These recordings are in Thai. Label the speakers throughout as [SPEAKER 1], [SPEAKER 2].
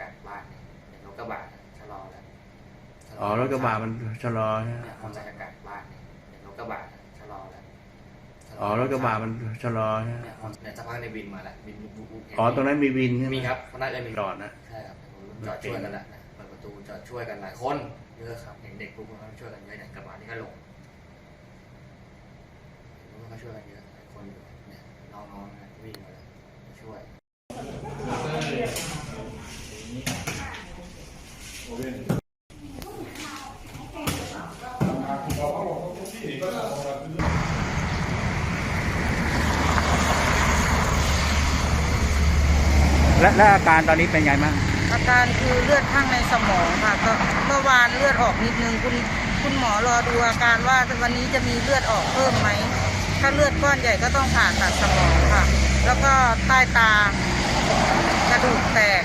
[SPEAKER 1] กลับบ้านเนี่ยรถกระบะชะลอแล้วชล
[SPEAKER 2] อ๋อรถกระบะมันชะลอใช่ไหม
[SPEAKER 1] เนี่ยคนจะกลับบ้านเนี่ยรถกระบะชะลอแล้วชล
[SPEAKER 2] อ๋อรถกระบะมันชะลอใช่ไหม
[SPEAKER 1] เนี่ยคนเนี่ยสักพักในยวินมาแล้ววินบุ๊บบุ๊บบุ๊บ
[SPEAKER 2] อ๋อตรงนั้นมีวินใช่ไหม
[SPEAKER 1] มีครับเขาน่าจะมี
[SPEAKER 2] จอดนะ
[SPEAKER 1] ใช่ครับจอดช่วยกันแหละนะเปิดประตูจอดช่วยกันหลายคนเยอะครับเห็นเด็กพวกเขาช่วยกันเยอะเนี่ยกระบะนี่ก็ลงเห็นว่าเขาช่วยกันเยอะหลายคนอยู่เนี่ยน้องๆนะวิ่งมาเลย ช่วย
[SPEAKER 2] และและอาการตอนนี้เป็นไงบ้าง
[SPEAKER 3] อาการคือเลือดข้างในสมองค่ะ ก็เมื่อวานเลือดออกนิดนึงคุณคุณหมอรอดูอาการว่าวันนี้จะมีเลือดออกเพิ่มไหม ถ้าเลือดก้อนใหญ่ก็ต้องผ่าตัดสมองค่ะ แล้วก็ใต้ตากระดูกแตก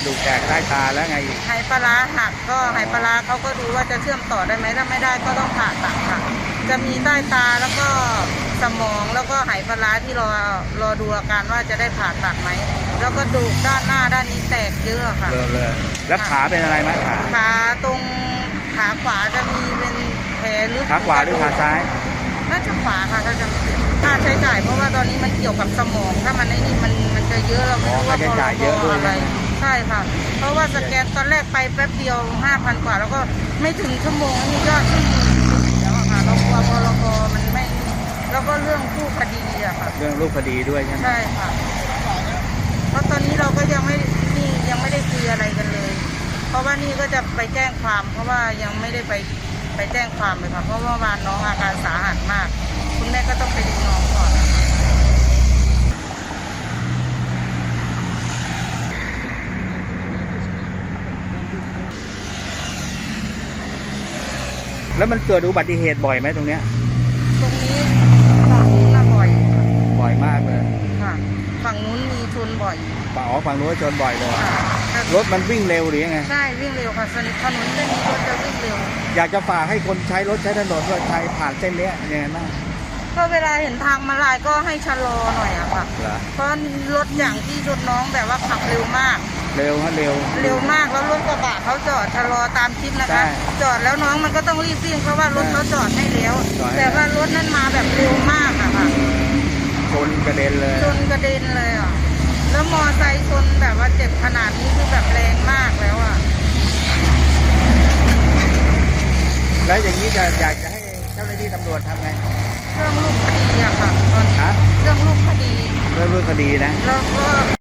[SPEAKER 2] ระดูกแตกใต้ตาแล้วไงอีก
[SPEAKER 3] ไหปลาร้าหักก็ไหปลาร้าเขาก็ดูว่าจะเชื่อมต่อได้ไหมถ้าไม่ได้ก็ต้องผ่าตัดค่ะ จะมีใต้ตาแล้วก็สมองแล้วก็ไหปลาร้าที่รอรอดูอาการว่าจะได้ผ่าตัดไหมแล้วก็ดูกด้านหน้าด้านนี้แตกเยอะค่ะ
[SPEAKER 2] เลยเลยแล้วขาเป็นอะไรไหมขา
[SPEAKER 3] ขาตรงขาขวาจะมีเป็นแผลลึก
[SPEAKER 2] ขาขวาหรือขาซ้าย
[SPEAKER 3] น่าจะขวาค่ะถ้าจำไม่ผิดค่าใช้จ่ายเพราะว่าตอนนี้มันเกี่ยวกับสมอง ถ้ามันไอ้นี่มันมันจะเยอะเราไม่รู้ว่า
[SPEAKER 2] อ๋อค่าใช้จ่ายเยอะด้วย
[SPEAKER 3] พรบอะไร ใช่ค่ะ เพราะว่าสแกนตอนแรกไปแป๊บเดียวห้าพันกว่า แล้วก็ไม่ถึงชั่วโมงนี่ยอดขึ้นแล้วอะค่ะเรากลัวพรบมันไม่ แล้วก็เรื่องคู่คดีอะค่ะ
[SPEAKER 2] เรื่องรูปคดีด้วยใช่ไหม
[SPEAKER 3] ใช่ค่ะ เพราะตอนนี้เราก็ยังไม่นี่ยังไม่ได้คุยอะไรกันเลย เพราะว่านี่ก็จะไปแจ้งความ เพราะว่ายังไม่ได้ไปไปแจ้งความเลยค่ะ เพราะว่าเมื่อวานน้องอาการสาหัสมาก คุณแม่ก็ต้องไปดูน้องก่อนนะคะ
[SPEAKER 2] แล้วมันเกิดอุบัติเหตุบ่อยไหมตรงเนี้ย
[SPEAKER 3] ตรงนี้ฝั่งนู้นน่ะบ่อยค่ะ
[SPEAKER 2] บ่อยมากเลย
[SPEAKER 3] ค่ะ ฝั่งนู้นมีชนบ่อย
[SPEAKER 2] ฝั่งอ๋อฝั่งนู้นชนบ่อยเลย
[SPEAKER 3] ค่ะ
[SPEAKER 2] รถมันวิ่งเร็วหรือยังไง
[SPEAKER 3] ใช่วิ่งเร็วค่ะถนนถนนเส้นนี้รถจะวิ่งเร็ว
[SPEAKER 2] อยากจะฝากให้คนใช้รถใช้ถนนว่าใช้ผ่านเส้นเนี้ยยังไงบ้าง
[SPEAKER 3] ก็เวลาเห็นทางมาลายก็ให้ชะลอหน่อยอะค่ะ
[SPEAKER 2] เหรอ
[SPEAKER 3] เพราะรถอย่างที่รถน้องแบบว่าขับเร็วมาก
[SPEAKER 2] เร็วฮะเร็ว
[SPEAKER 3] เร็วมากแล้วรถกระบะเขาจอดชะลอตามคลิปนะ
[SPEAKER 2] ใช่
[SPEAKER 3] คะจอดแล้วน้องมันก็ต้องรีบวิ่งเพราะว่ารถเขาจอดให้แล้ว
[SPEAKER 2] จอดให้
[SPEAKER 3] แต่ว่ารถนั้นมาแบบเร็วมากอะค่ะ
[SPEAKER 2] ชนกระเด็นเลย
[SPEAKER 3] ชนกระเด็นเลยอะแล้วมอไซค์ชนแบบว่าเจ็บขนาดนี้คือแบบแรงมากแล้วอะ
[SPEAKER 2] แล้วอย่างนี้จะอยากจะให้เจ้าหน้าที่ตำรวจทำไง
[SPEAKER 3] เรื่องลูกคดีอะค่ะตอน
[SPEAKER 2] ฮะ
[SPEAKER 3] เรื่องลูกคดี
[SPEAKER 2] เรื่องรูปคดีนะ
[SPEAKER 3] แล้วก็